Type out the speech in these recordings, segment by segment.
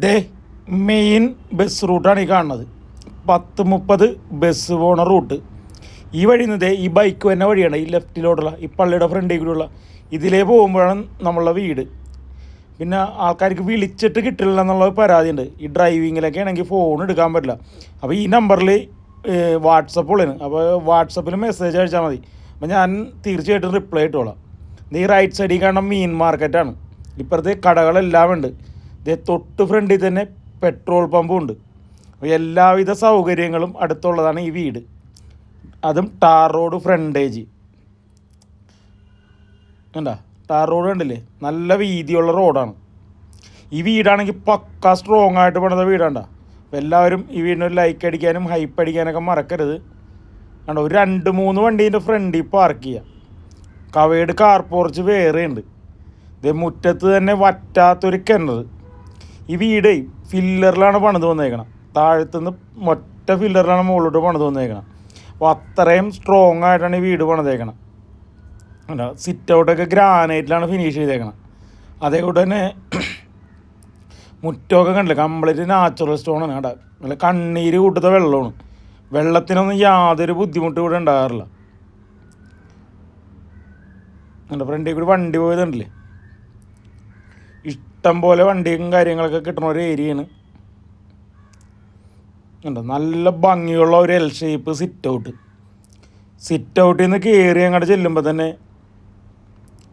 ദേ main bus റൂട്ടാണ് ഈ കാണുന്നത്. പത്ത് മുപ്പത് ബസ് പോണ റൂട്ട് ഈ വഴി നിന്ന് ദേ ഈ ബൈക്ക് തന്നെ വഴിയാണ് ഈ ലെഫ്റ്റിലോട്ടുള്ള ഈ പള്ളിയുടെ ഫ്രണ്ടിൽ കൂടെയുള്ള. ഇതിലേ പോകുമ്പോഴാണ് നമ്മളുടെ വീട്. പിന്നെ ആൾക്കാർക്ക് വിളിച്ചിട്ട് കിട്ടില്ല എന്നുള്ള പരാതിയുണ്ട്. ഈ ഡ്രൈവിങ്ങിലൊക്കെ ആണെങ്കിൽ ഫോൺ എടുക്കാൻ പറ്റില്ല. അപ്പോൾ ഈ നമ്പറിൽ വാട്സപ്പ് ഉള്ളതിന്. അപ്പോൾ വാട്സപ്പിൽ മെസ്സേജ് അയച്ചാൽ മതി. അപ്പോൾ ഞാൻ തീർച്ചയായിട്ടും റിപ്ലൈ ഇട്ടോളാം. ഈ റൈറ്റ് സൈഡിൽ കാണുന്ന മീൻ മാർക്കറ്റാണ് ഇപ്പുറത്തെ കടകളെല്ലാം ഉണ്ട്. ഇതേ തൊട്ട് ഫ്രണ്ടിൽ തന്നെ പെട്രോൾ പമ്പും ഉണ്ട്. എല്ലാവിധ സൗകര്യങ്ങളും അടുത്തുള്ളതാണ് ഈ വീട്. അതും ടാർ റോഡ് ഫ്രണ്ടേജ്. കണ്ടാ? ടാർ റോഡ് കണ്ടില്ലേ? നല്ല വീതിയുള്ള റോഡാണ്. ഈ വീടാണെങ്കിൽ പക്ക സ്ട്രോങ് ആയിട്ട് പണിത വീടാണ്ടാ അപ്പോൾ എല്ലാവരും ഈ വീടിന് ഒരു ലൈക്ക് അടിക്കാനും ഹൈപ്പ് അടിക്കാനൊക്കെ മറക്കരുത്. കണ്ടോ? ഒരു രണ്ട് മൂന്ന് വണ്ടീന്റെ ഫ്രണ്ടിൽ പാർക്ക് ചെയ്യുക കവേഡ് കാർ പോർച്ച് വേറെ ഉണ്ട് ഇതേ മുറ്റത്ത് തന്നെ വറ്റാത്തൊരു കിണർ ഈ വീട് ഫില്ലറിലാണ് പണിത് വന്നേക്കണം. താഴത്തുനിന്ന് ഒറ്റ ഫില്ലറിലാണ് മുകളിലോട്ട് പണിത് വന്നേക്കണം. അപ്പോൾ അത്രയും സ്ട്രോങ് ആയിട്ടാണ് ഈ വീട് പണിതേക്കണം. സിറ്റ് ഔട്ടൊക്കെ ഗ്രാനൈറ്റിലാണ് ഫിനിഷ് ചെയ്തേക്കണം. അതേകൂടെ തന്നെ മുറ്റമൊക്കെ കണ്ടില്ല? കംപ്ലീറ്റ് നാച്ചുറൽ സ്റ്റോണാണ് കേട്ടോ നല്ല കണ്ണീര് കൂട്ടത്തെ വെള്ളമാണ്. വെള്ളത്തിനൊന്നും യാതൊരു ബുദ്ധിമുട്ടും ഇവിടെ ഉണ്ടാകാറില്ല. എന്റെ ഫ്രണ്ടിൽ കൂടി വണ്ടി പോയതുണ്ടല്ലേ? ഇഷ്ടം പോലെ വണ്ടിയും കാര്യങ്ങളൊക്കെ കിട്ടുന്ന ഒരു ഏരിയയാണ്. ഉണ്ടോ നല്ല ഭംഗിയുള്ള ഒരു L shape sit out sit ഔട്ടിൽ നിന്ന് കയറി അങ്ങോട്ട് ചെല്ലുമ്പോൾ തന്നെ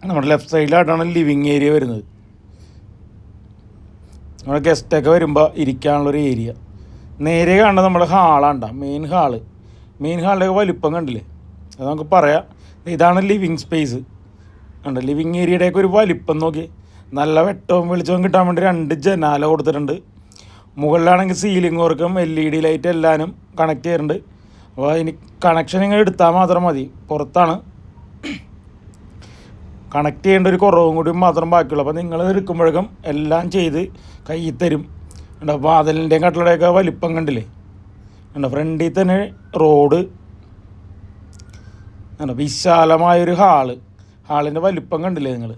നമ്മുടെ ലെഫ്റ്റ് സൈഡിലായിട്ടാണ് ലിവിങ് ഏരിയ വരുന്നത്. നമ്മുടെ ഗസ്റ്റൊക്കെ വരുമ്പോൾ ഇരിക്കാനുള്ളൊരു ഏരിയ നേരെ കാണുന്നത് നമ്മുടെ ഹാളാണ്ട മെയിൻ ഹാൾ മെയിൻ ഹാളിന്റെ വലിപ്പം കണ്ടില്ലേ? അത് നമുക്ക് പറയാം. ഇതാണ് ലിവിങ് സ്പേസ് ഉണ്ട് ലിവിങ് ഏരിയയുടെയൊക്കെ ഒരു വലിപ്പം നോക്കി നല്ല വെട്ടവും വെളിച്ചവും കിട്ടാൻ വേണ്ടി രണ്ട് ജനാല കൊടുത്തിട്ടുണ്ട്. മുകളിലാണെങ്കിൽ സീലിംഗ് വർക്കും എൽ ഇ ഡി ലൈറ്റ് എല്ലാനും കണക്ട് ചെയ്യുന്നുണ്ട് അപ്പോൾ ഇനി കണക്ഷൻ ഇങ്ങനെ എടുത്താൽ മാത്രം മതി. പുറത്താണ്. കണക്ട് ചെയ്യേണ്ട ഒരു കുറവും കൂടി മാത്രം ബാക്കിയുള്ളൂ. അപ്പോൾ നിങ്ങൾ എടുക്കുമ്പോഴേക്കും എല്ലാം ചെയ്ത് കയ്യിൽ തരും. ഉണ്ടോ വാതിലിന്റെയും കട്ടളയുടെയൊക്കെ വലിപ്പം കണ്ടില്ലേ? ഉണ്ടോ ഫ്രണ്ടിൽ തന്നെ റോഡ്. ഉണ്ടോ വിശാലമായൊരു ഹാൾ. ഹാളിന്റെ വലിപ്പം കണ്ടില്ലേ നിങ്ങൾ?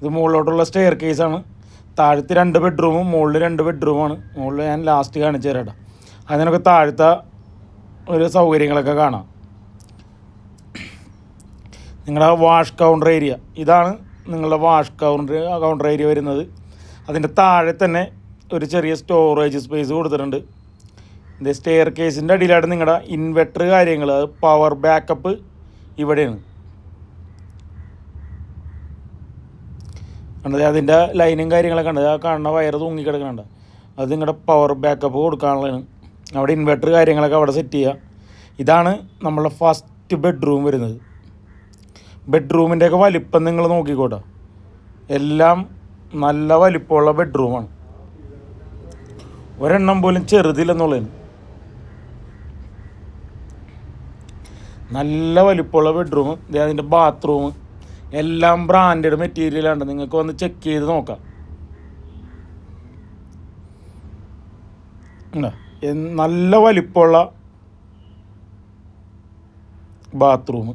ഇത് മുകളിലോട്ടുള്ള സ്റ്റെയർ കേസാണ് താഴത്ത് രണ്ട് ബെഡ്റൂമും മുകളിൽ രണ്ട് ബെഡ്റൂമാണ് മുകളിൽ ഞാൻ ലാസ്റ്റ് കാണിച്ചു തരാം അതിനൊക്കെ താഴത്തെ ഒരു സൗകര്യങ്ങളൊക്കെ കാണാം. നിങ്ങളുടെ വാഷ് കൗണ്ടർ ഏരിയ ഇതാണ് നിങ്ങളുടെ വാഷ് കൗണ്ടർ കൗണ്ടർ ഏരിയ വരുന്നത്. അതിന്റെ താഴെ തന്നെ ഒരു ചെറിയ സ്റ്റോറേജ് സ്പേസ് കൊടുത്തിട്ടുണ്ട്. ഇത് സ്റ്റെയർ കേസിന്റെ അടിയിലാണ് നിങ്ങളുടെ ഇൻവെർട്ടർ കാര്യങ്ങൾ അത് പവർ ബാക്കപ്പ് ഇവിടെയാണ്. കണ്ടത് അതിന്റെ ലൈനും കാര്യങ്ങളൊക്കെ കണ്ടത്. ആ കാണുന്ന വയർ തൂങ്ങി കിടക്കുന്നുണ്ട് അത് നിങ്ങളുടെ പവർ ബാക്കപ്പ് കൊടുക്കാനുള്ളതാണ്. അവിടെ ഇൻവെർട്ടർ കാര്യങ്ങളൊക്കെ അവിടെ സെറ്റ് ചെയ്യുക ഇതാണ് നമ്മളുടെ ഫസ്റ്റ് ബെഡ്റൂം വരുന്നത്. ബെഡ്റൂമിന്റെയൊക്കെ വലിപ്പം നിങ്ങൾ നോക്കിക്കോട്ടെ. എല്ലാം നല്ല വലിപ്പമുള്ള ബെഡ്റൂമാണ് ഒരെണ്ണം പോലും ചെറുതില്ലെന്നുള്ളതിന് നല്ല വലിപ്പമുള്ള ബെഡ്റൂം അതിന്റെ ബാത്റൂം എല്ലാം ബ്രാൻഡഡ് മെറ്റീരിയലാണ് നിങ്ങൾക്ക് വന്ന് ചെക്ക് ചെയ്ത് നോക്കാം? നല്ല വലിപ്പമുള്ള ബാത്റൂം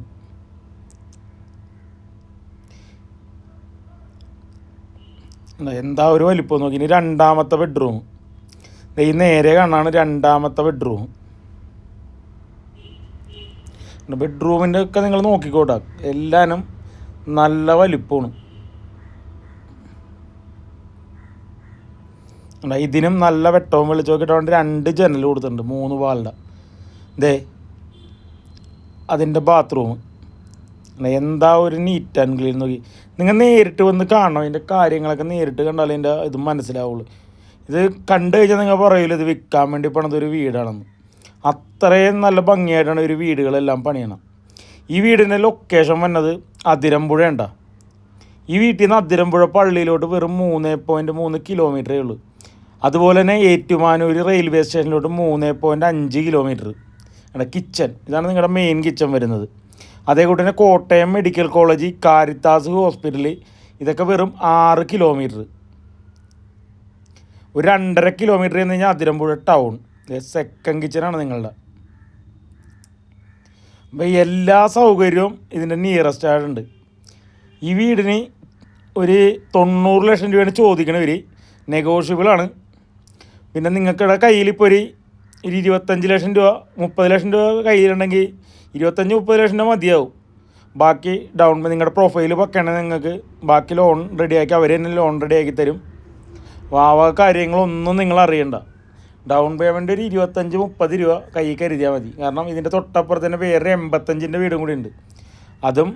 എന്താ ഒരു വലിപ്പം നോക്കി. ഇനി രണ്ടാമത്തെ ബെഡ്റൂം ഈ നേരെ കാണാണ് രണ്ടാമത്തെ ബെഡ്റൂം ബെഡ്റൂമിന്റെ ഒക്കെ നിങ്ങൾ നോക്കിക്കോട്ടെ. എല്ലാനും നല്ല വലിപ്പമാണ്. ഇതിനും നല്ല വെട്ടവും വെളിച്ചവും വേണ്ടി രണ്ട് ജനൽ കൊടുത്തിട്ടുണ്ട് മൂന്ന് വാളിന്റെ. ദേ അതിന്റെ ബാത്റൂം എന്താ ഒരു നീറ്റ് ആൻഡ് ക്ലീൻ നോക്കി. നിങ്ങൾ നേരിട്ട് വന്ന് കാണണം? അതിന്റെ കാര്യങ്ങളൊക്കെ നേരിട്ട് കണ്ടാലേ അതിന്റെ ഇത് മനസ്സിലാവുള്ളൂ. ഇത് കണ്ടു കഴിഞ്ഞാൽ നിങ്ങൾ പറയില്ല ഇത് വിൽക്കാൻ വേണ്ടി പണിതൊരു വീടാണെന്ന്. അത്രയും നല്ല ഭംഗിയായിട്ടാണ് ഒരു വീടുകളെല്ലാം പണിയണം ഈ വീടിന്റെ ലൊക്കേഷൻ വന്നത് അതിരമ്പുഴ ഉണ്ടാ ഈ വീട്ടിൽ നിന്ന് അതിരമ്പുഴ പള്ളിയിലോട്ട് വെറും മൂന്ന് പോയിന്റ് മൂന്ന് കിലോമീറ്ററേ ഉള്ളൂ. അതുപോലെ തന്നെ ഏറ്റുമാനൂർ റെയിൽവേ സ്റ്റേഷനിലോട്ട് മൂന്ന് പോയിന്റ് അഞ്ച് കിലോമീറ്റർ ഇവിടെ കിച്ചൺ ഇതാണ് നിങ്ങളുടെ മെയിൻ കിച്ചൺ വരുന്നത്. അതേകൂട്ട് തന്നെ Kottayam medical college Caritas hospital ഇതൊക്കെ വെറും ആറ് കിലോമീറ്റർ ഒരു രണ്ടര കിലോമീറ്റർ എന്ന് കഴിഞ്ഞാൽ അതിരമ്പുഴ ടൗൺ സെക്കൻഡ് കിച്ചനാണ് നിങ്ങളുടെ. എല്ലാ സൗകര്യവും ഇതിന്റെ നിയറസ്റ്റ് ആയിട്ടുണ്ട്. ഈ വീടിന് ഒരു തൊണ്ണൂറ് ലക്ഷം രൂപയാണ് ചോദിക്കണവർ നെഗോഷ്യബിളാണ് പിന്നെ നിങ്ങൾക്കിടെ കയ്യിൽ ഇപ്പോൾ ഒരു ഒരു ഇരുപത്തഞ്ച് ലക്ഷം രൂപ മുപ്പത് ലക്ഷം രൂപ കയ്യിലുണ്ടെങ്കിൽ ഇരുപത്തഞ്ച് മുപ്പത് ലക്ഷം രൂപ മതിയാവും. ബാക്കി ഡൗൺ നിങ്ങളുടെ പ്രൊഫൈൽ വെക്കണമെങ്കിൽ നിങ്ങൾക്ക്. ബാക്കി ലോൺ റെഡിയാക്കി അവർ തന്നെ ലോൺ റെഡിയാക്കി തരും. അപ്പോൾ ആ കാര്യങ്ങളൊന്നും നിങ്ങൾ അറിയണ്ട. ഡൗൺ പേയ്മെന്റ് ഒരു ഇരുപത്തഞ്ച് മുപ്പത് രൂപ കൈ കരുതിയാൽ മതി. കാരണം ഇതിന്റെ തൊട്ടപ്പുറത്ത് തന്നെ വേറെ എൺപത്തഞ്ചിന്റെ വീടും കൂടി ഉണ്ട്. അതും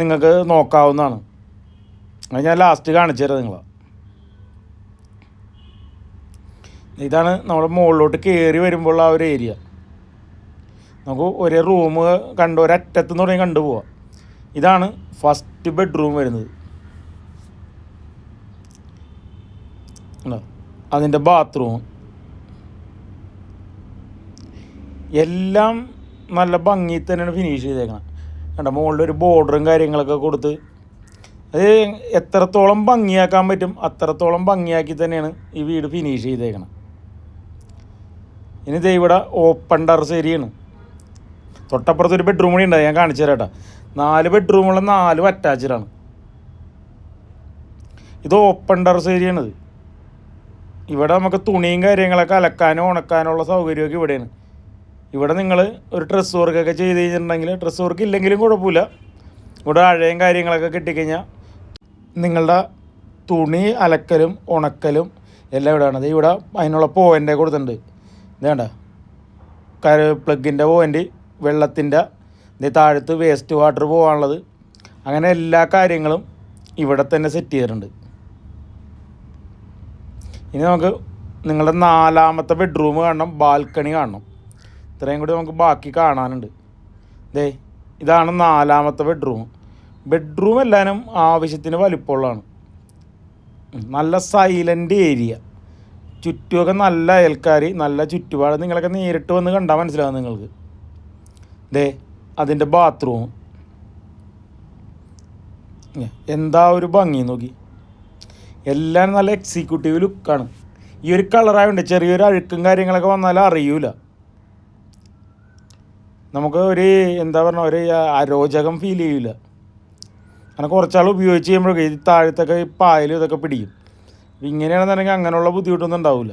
നിങ്ങൾക്ക് നോക്കാവുന്നതാണ്. അത് ഞാൻ ലാസ്റ്റ് കാണിച്ചു തരാം നിങ്ങളെ. ഇതാണ് നമ്മുടെ മുകളിലോട്ട് കയറി വരുമ്പോൾ ആ ഒരു ഏരിയ നമുക്ക് ഒരേ റൂം കണ്ട് ഒരറ്റത്ത് നിന്ന് തുടങ്ങി കണ്ടുപോവാം ഇതാണ് ഫസ്റ്റ് ബെഡ്റൂം വരുന്നത്? അതിന്റെ ബാത്റൂം എല്ലാം നല്ല ഭംഗി തന്നെയാണ് ഫിനിഷ് ചെയ്തേക്കണം. കണ്ട മുകളിൽ ഒരു ബോർഡറും കാര്യങ്ങളൊക്കെ കൊടുത്ത് അത് എത്രത്തോളം ഭംഗിയാക്കാൻ പറ്റും അത്രത്തോളം ഭംഗിയാക്കി തന്നെയാണ് ഈ വീട് ഫിനിഷ് ചെയ്തേക്കണം. ഇനി ഇവിടെ ഓപ്പൺ ടെറസ് ഏരിയാണ് തൊട്ടപ്പുറത്ത് ഒരു ബെഡ്റൂം കൂടി ഉണ്ടായി ഞാൻ കാണിച്ചു തരാം കേട്ടോ. നാല് ബെഡ്റൂമുള്ള നാലും അറ്റാച്ച്ഡാണ് ഇത് ഓപ്പൺ ടെറസ് ഏരിയാണിത് ഇവിടെ നമുക്ക് തുണിയും കാര്യങ്ങളൊക്കെ അലക്കാനോ ഉണക്കാനുള്ള സൗകര്യമൊക്കെ ഇവിടെയാണ്. ഇവിടെ നിങ്ങൾ ഒരു ഡ്രസ്സ് വർക്കൊക്കെ ചെയ്ത് കഴിഞ്ഞിട്ടുണ്ടെങ്കിൽ ഡ്രസ്സ് വർക്ക് ഇല്ലെങ്കിലും കുഴപ്പമില്ല. ഇവിടെ അഴയും കാര്യങ്ങളൊക്കെ കിട്ടിക്കഴിഞ്ഞാൽ നിങ്ങളുടെ തുണി അലക്കലും ഉണക്കലും എല്ലാം ഇവിടെയാണ് അത് ഇവിടെ അതിനുള്ള പോയിന്റ് കൊടുത്തിട്ടുണ്ട്. ഇതേണ്ട കര പ്ലഗിന്റെ പോയിന്റ് വെള്ളത്തിന്റെ താഴത്ത് വേസ്റ്റ് വാട്ടർ പോകാനുള്ളത്. അങ്ങനെ എല്ലാ കാര്യങ്ങളും ഇവിടെ തന്നെ സെറ്റ് ചെയ്തിട്ടുണ്ട്. ഇനി നമുക്ക് നിങ്ങളുടെ നാലാമത്തെ ബെഡ്റൂം കാണണം ബാൽക്കണി കാണണം. ഇത്രയും കൂടി നമുക്ക് ബാക്കി കാണാനുണ്ട്. ദേ ഇതാണ് നാലാമത്തെ ബെഡ്റൂം ബെഡ്റൂം എല്ലാവരും ആവശ്യത്തിന് വലിപ്പമുള്ളതാണ്. നല്ല സൈലന്റ് ഏരിയ ചുറ്റുമൊക്കെ നല്ല അയൽക്കാർ നല്ല ചുറ്റുപാട്. നിങ്ങളൊക്കെ നേരിട്ട് വന്ന് കണ്ടാൽ മനസ്സിലാവും നിങ്ങൾക്ക്. ദേ അതിന്റെ ബാത്റൂം എന്താ ഒരു ഭംഗി നോക്കി. എല്ലാം നല്ല എക്സിക്യൂട്ടീവ് ലുക്കാണ് ഈ ഒരു കളറായതുകൊണ്ട് ചെറിയൊരു അഴുക്കും കാര്യങ്ങളൊക്കെ വന്നാൽ അറിയൂല. നമുക്ക് ഒരു എന്താ പറഞ്ഞ ഒരു അരോചകം ഫീൽ ചെയ്യില്ല അങ്ങനെ കുറച്ചാൾ ഉപയോഗിച്ച് കഴിയുമ്പോഴൊക്കെ ഈ താഴത്തൊക്കെ ഈ പായലും ഇതൊക്കെ പിടിക്കും. അപ്പം ഇങ്ങനെയാണെന്നുണ്ടെങ്കിൽ അങ്ങനെയുള്ള ബുദ്ധിമുട്ടൊന്നും ഉണ്ടാവില്ല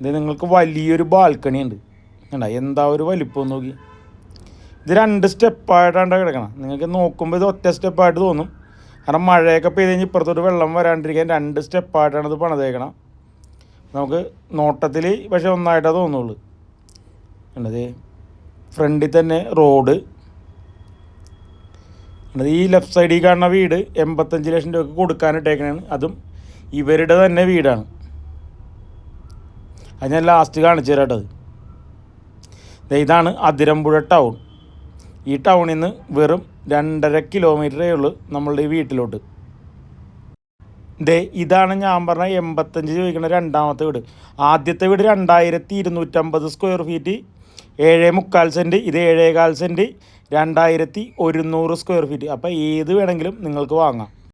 ഇത് നിങ്ങൾക്ക് വലിയൊരു ബാൽക്കണി ഉണ്ട്. കണ്ട എന്താ ഒരു വലിപ്പം നോക്കി. ഇത് രണ്ട് സ്റ്റെപ്പായിട്ടാണ് കിടക്കണം. നിങ്ങൾക്ക് നോക്കുമ്പോൾ ഇത് ഒറ്റ സ്റ്റെപ്പായിട്ട് തോന്നും. കാരണം മഴയൊക്കെ പെയ്ത് കഴിഞ്ഞ് ഇപ്പുറത്തോട്ട് വെള്ളം വരാണ്ടിരിക്കാൻ രണ്ട് സ്റ്റെപ്പായിട്ടാണ് ഇത് പണിതേക്കണം. നമുക്ക് നോട്ടത്തിൽ പക്ഷേ ഒന്നായിട്ടേ തോന്നുള്ളൂ. കണ്ടത് ഫ്രണ്ടിൽ തന്നെ റോഡ്. ഈ ലെഫ്റ്റ് സൈഡിൽ കാണുന്ന വീട് എൺപത്തഞ്ച് ലക്ഷം രൂപയ്ക്ക് കൊടുക്കാനിട്ടേക്കണാണ്. അതും ഇവരുടെ തന്നെ വീടാണ്. അത് ഞാൻ ലാസ്റ്റ് കാണിച്ചു തരാട്ടത് ഇതാണ് അതിരമ്പുഴ ടൗൺ. ഈ ടൗണിൽ നിന്ന് വെറും രണ്ടര കിലോമീറ്ററേ ഉള്ളൂ നമ്മളുടെ ഈ വീട്ടിലോട്ട്. ദേ ഇതാണ് ഞാൻ പറഞ്ഞ എൺപത്തഞ്ച് ചോദിക്കുന്ന രണ്ടാമത്തെ വീട്. ആദ്യത്തെ വീട് രണ്ടായിരത്തി ഇരുന്നൂറ്റമ്പത് സ്ക്വയർ ഫീറ്റ് ഏഴേ മുക്കാൽ സെന്റ് ഇത് ഏഴേകാൽ സെന്റ് രണ്ടായിരത്തി ഒരുന്നൂറ് സ്ക്വയർ ഫീറ്റ് അപ്പോൾ ഏത് വേണമെങ്കിലും നിങ്ങൾക്ക് വാങ്ങാം.